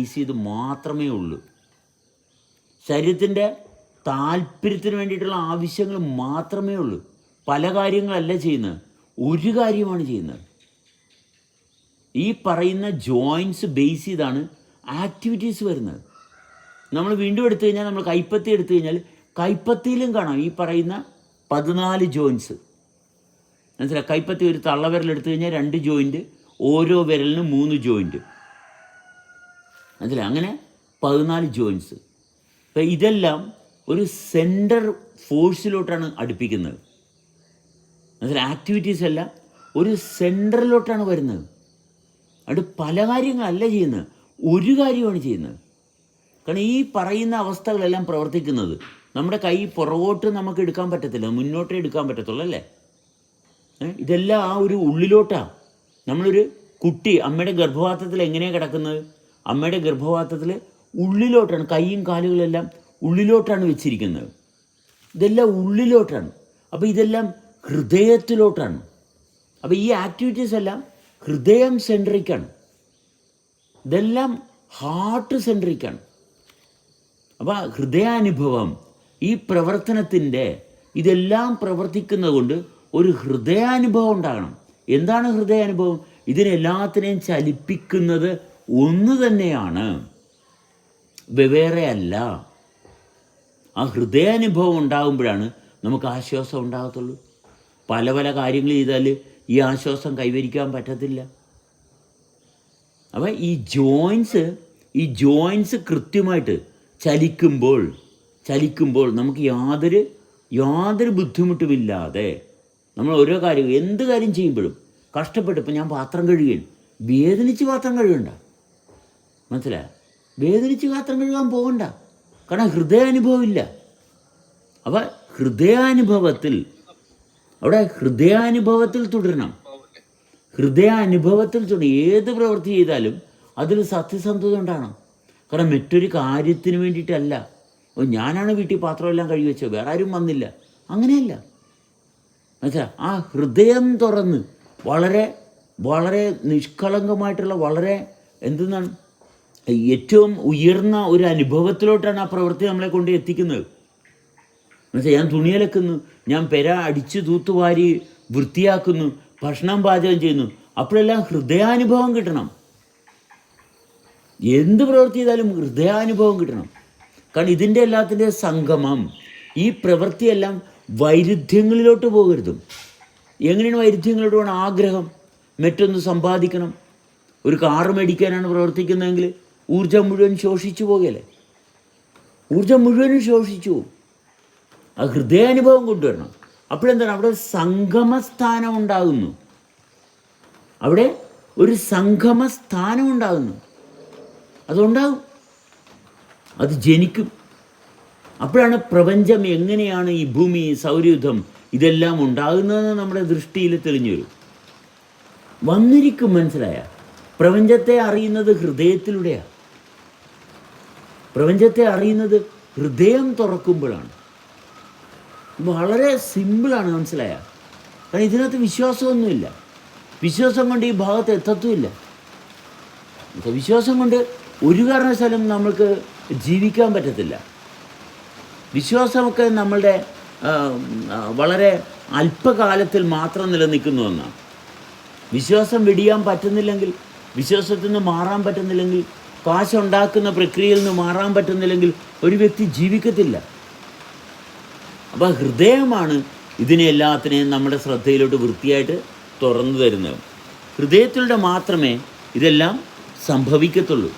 Base ചെയ്ത് മാത്രമേ ഉള്ളൂ. ശരീരത്തിന്റെ താല്പര്യത്തിന് വേണ്ടിയിട്ടുള്ള ആവശ്യങ്ങൾ മാത്രമേ ഉള്ളൂ. പല കാര്യങ്ങളല്ല ചെയ്യുന്നത്. ഒരു കാര്യമാണ് ചെയ്യുന്നത്. ഈ പറയുന്ന ജോയിൻസ് ബേസ് ചെയ്താണ് ആക്ടിവിറ്റീസ് വരുന്നത്. നമ്മൾ വീണ്ടും എടുത്തു കഴിഞ്ഞാൽ നമ്മൾ കൈപ്പത്തി എടുത്തു കഴിഞ്ഞാൽ കൈപ്പത്തിയിലും കാണാം. ഈ പറയുന്ന പതിനാല് ജോയിൻസ്. മനസ്സിലായി കൈപ്പത്തി ഒരു തള്ളവിരൽ എടുത്തു കഴിഞ്ഞാൽ രണ്ട് ജോയിന്റ് ഓരോ വിരലിനും മൂന്ന് ജോയിന്റ്. മനസ്സിലായി? അങ്ങനെ പതിനാല് ജോയിൻസ് അപ്പം ഇതെല്ലാം ഒരു സെന്റർ ഫോഴ്സിലോട്ടാണ് അടുപ്പിക്കുന്നത്. മനസ്സിലായി? ആക്ടിവിറ്റീസ് എല്ലാം ഒരു സെന്ററിലോട്ടാണ് വരുന്നത്. അത് പല കാര്യങ്ങളല്ല ചെയ്യുന്നത്. ഒരു കാര്യമാണ് ചെയ്യുന്നത്. കാരണം ഈ പറയുന്ന അവസ്ഥകളെല്ലാം പ്രവർത്തിക്കുന്നത് നമ്മുടെ കൈ പുറകോട്ട് നമുക്ക് എടുക്കാൻ പറ്റത്തില്ല മുന്നോട്ടേ എടുക്കാൻ പറ്റത്തുള്ളൂ അല്ലേ? ഇതെല്ലാം ആ ഒരു ഉള്ളിലോട്ടാണ് നമ്മളൊരു കുട്ടി അമ്മയുടെ ഗർഭപാത്രത്തിൽ എങ്ങനെയാണ് കിടക്കുന്നത്? അമ്മയുടെ ഗർഭപാത്രത്തിൽ ഉള്ളിലോട്ടാണ് കൈയും കാലുകളെല്ലാം ഉള്ളിലോട്ടാണ് വെച്ചിരിക്കുന്നത്. ഇതെല്ലാം ഉള്ളിലോട്ടാണ്. അപ്പോൾ ഇതെല്ലാം ഹൃദയത്തിലോട്ടാണ്. അപ്പോൾ ഈ ആക്ടിവിറ്റീസ് എല്ലാം ഹൃദയം സെൻട്രിക്കാണ് ഇതെല്ലാം ഹാർട്ട് സെൻട്രിക്കാണ് അപ്പോൾ ഹൃദയാനുഭവം ഈ പ്രവർത്തനത്തിന്റെ ഇതെല്ലാം പ്രവർത്തിക്കുന്നതുകൊണ്ട് ഒരു ഹൃദയാനുഭവം ഉണ്ടാകണം. എന്താണ് ഹൃദയാനുഭവം? ഇതിനെല്ലാത്തിനെയും ചലിപ്പിക്കുന്നത് ഒന്ന് തന്നെയാണ് വെവ്വേറെ അല്ല ആ ഹൃദയാനുഭവം ഉണ്ടാകുമ്പോഴാണ് നമുക്ക് ആശ്വാസം ഉണ്ടാകത്തുള്ളൂ. പല പല കാര്യങ്ങൾ ചെയ്താൽ ഈ ആശ്വാസം കൈവരിക്കാൻ പറ്റത്തില്ല. അപ്പോൾ ഈ ജോയിൻസ് ഈ ജോയിൻസ് കൃത്യമായിട്ട് ചലിക്കുമ്പോൾ ചലിക്കുമ്പോൾ നമുക്ക് യാതൊരു യാതൊരു ബുദ്ധിമുട്ടുമില്ലാതെ നമ്മൾ ഓരോ കാര്യം എന്ത് കാര്യം ചെയ്യുമ്പോഴും കഷ്ടപ്പെട്ട് ഇപ്പം ഞാൻ പാത്രം കഴുകുകയാണ് വേദനിച്ച് പാത്രം കഴുകണ്ട. മനസ്സിലായ? വേദനിച്ച് പാത്രം കഴുകാൻ പോകണ്ട. കാരണം ഹൃദയാനുഭവം ഇല്ല അപ്പോൾ ഹൃദയാനുഭവത്തിൽ അവിടെ ഹൃദയാനുഭവത്തിൽ തുടരണം. ഹൃദയാനുഭവത്തിൽ തുടരണം. ഏത് പ്രവൃത്തി ചെയ്താലും അതിൽ സത്യസന്ധത ഉണ്ടാകണം കാരണം മറ്റൊരു കാര്യത്തിന് വേണ്ടിയിട്ടല്ല. ഓ ഞാനാണ് വീട്ടിൽ പാത്രമെല്ലാം കഴുകി വെച്ചത്. വേറെ ആരും വന്നില്ല. അങ്ങനെയല്ല. എന്നുവെച്ചാൽ ആ ഹൃദയം തുറന്ന് വളരെ വളരെ നിഷ്കളങ്കമായിട്ടുള്ള വളരെ എന്തെന്നാണ്? ഏറ്റവും ഉയർന്ന ഒരു അനുഭവത്തിലോട്ടാണ് ആ പ്രവൃത്തി നമ്മളെ കൊണ്ട് എത്തിക്കുന്നത്. എന്നുവെച്ചാൽ ഞാൻ തുണിയലക്കുന്നു ഞാൻ പെര അടിച്ചു തൂത്തുവാരി വൃത്തിയാക്കുന്നു ഭക്ഷണം പാചകം ചെയ്യുന്നു. അപ്പോഴെല്ലാം ഹൃദയാനുഭവം കിട്ടണം. എന്ത് പ്രവൃത്തി ചെയ്താലും ഹൃദയാനുഭവം കിട്ടണം. കാരണം ഇതിന്റെ എല്ലാത്തിന്റെ സംഗമം ഈ പ്രവൃത്തിയെല്ലാം വൈരുദ്ധ്യങ്ങളിലോട്ട് പോകരുതും. എങ്ങനെയാണ് വൈരുദ്ധ്യങ്ങളോട് പോകണം? ആഗ്രഹം മറ്റൊന്ന് സമ്പാദിക്കണം. ഒരു കാറ് മേടിക്കാനാണ് പ്രവർത്തിക്കുന്നതെങ്കിൽ ഊർജം മുഴുവൻ ശോഷിച്ചു പോകല്ലേ? ഊർജം മുഴുവനും ശോഷിച്ചു. ആ ഹൃദയാനുഭവം കൊണ്ടുവരണം. അപ്പോഴെന്താണ്? അവിടെ സംഗമസ്ഥാനം ഉണ്ടാകുന്നു. അവിടെ ഒരു സംഗമസ്ഥാനം ഉണ്ടാകുന്നു. അതുണ്ടാകും. അത് ജനിക്കും. അപ്പോഴാണ് പ്രപഞ്ചം എങ്ങനെയാണ് ഈ ഭൂമി സൗരയുധം ഇതെല്ലാം ഉണ്ടാകുന്നതെന്ന് നമ്മുടെ ദൃഷ്ടിയിൽ തെളിഞ്ഞു വരും. വന്നിരിക്കും മനസ്സിലായ. പ്രപഞ്ചത്തെ അറിയുന്നത് ഹൃദയത്തിലൂടെയാണ് പ്രപഞ്ചത്തെ അറിയുന്നത് ഹൃദയം തുറക്കുമ്പോഴാണ്. വളരെ സിമ്പിളാണ് മനസ്സിലായ. കാരണം ഇതിനകത്ത് വിശ്വാസമൊന്നുമില്ല. വിശ്വാസം കൊണ്ട് ഈ ഭാഗത്ത് എത്തത്തുമില്ല. വിശ്വാസം കൊണ്ട് ഒരു കാരണവശാലും നമ്മൾക്ക് ജീവിക്കാൻ പറ്റത്തില്ല. വിശ്വാസമൊക്കെ നമ്മളുടെ വളരെ അല്പകാലത്തിൽ മാത്രം നിലനിൽക്കുന്ന ഒന്നാണ് വിശ്വാസം വെടിയാൻ പറ്റുന്നില്ലെങ്കിൽ വിശ്വാസത്തിൽ നിന്ന് മാറാൻ പറ്റുന്നില്ലെങ്കിൽ കാശുണ്ടാക്കുന്ന പ്രക്രിയയിൽ നിന്ന് മാറാൻ പറ്റുന്നില്ലെങ്കിൽ ഒരു വ്യക്തി ജീവിക്കത്തില്ല. അപ്പോൾ ഹൃദയമാണ് ഇതിനെ എല്ലാത്തിനെയും നമ്മുടെ ശ്രദ്ധയിലോട്ട് വൃത്തിയായിട്ട് തുറന്നു തരുന്നത്. ഹൃദയത്തിലൂടെ മാത്രമേ ഇതെല്ലാം സംഭവിക്കത്തുള്ളൂ.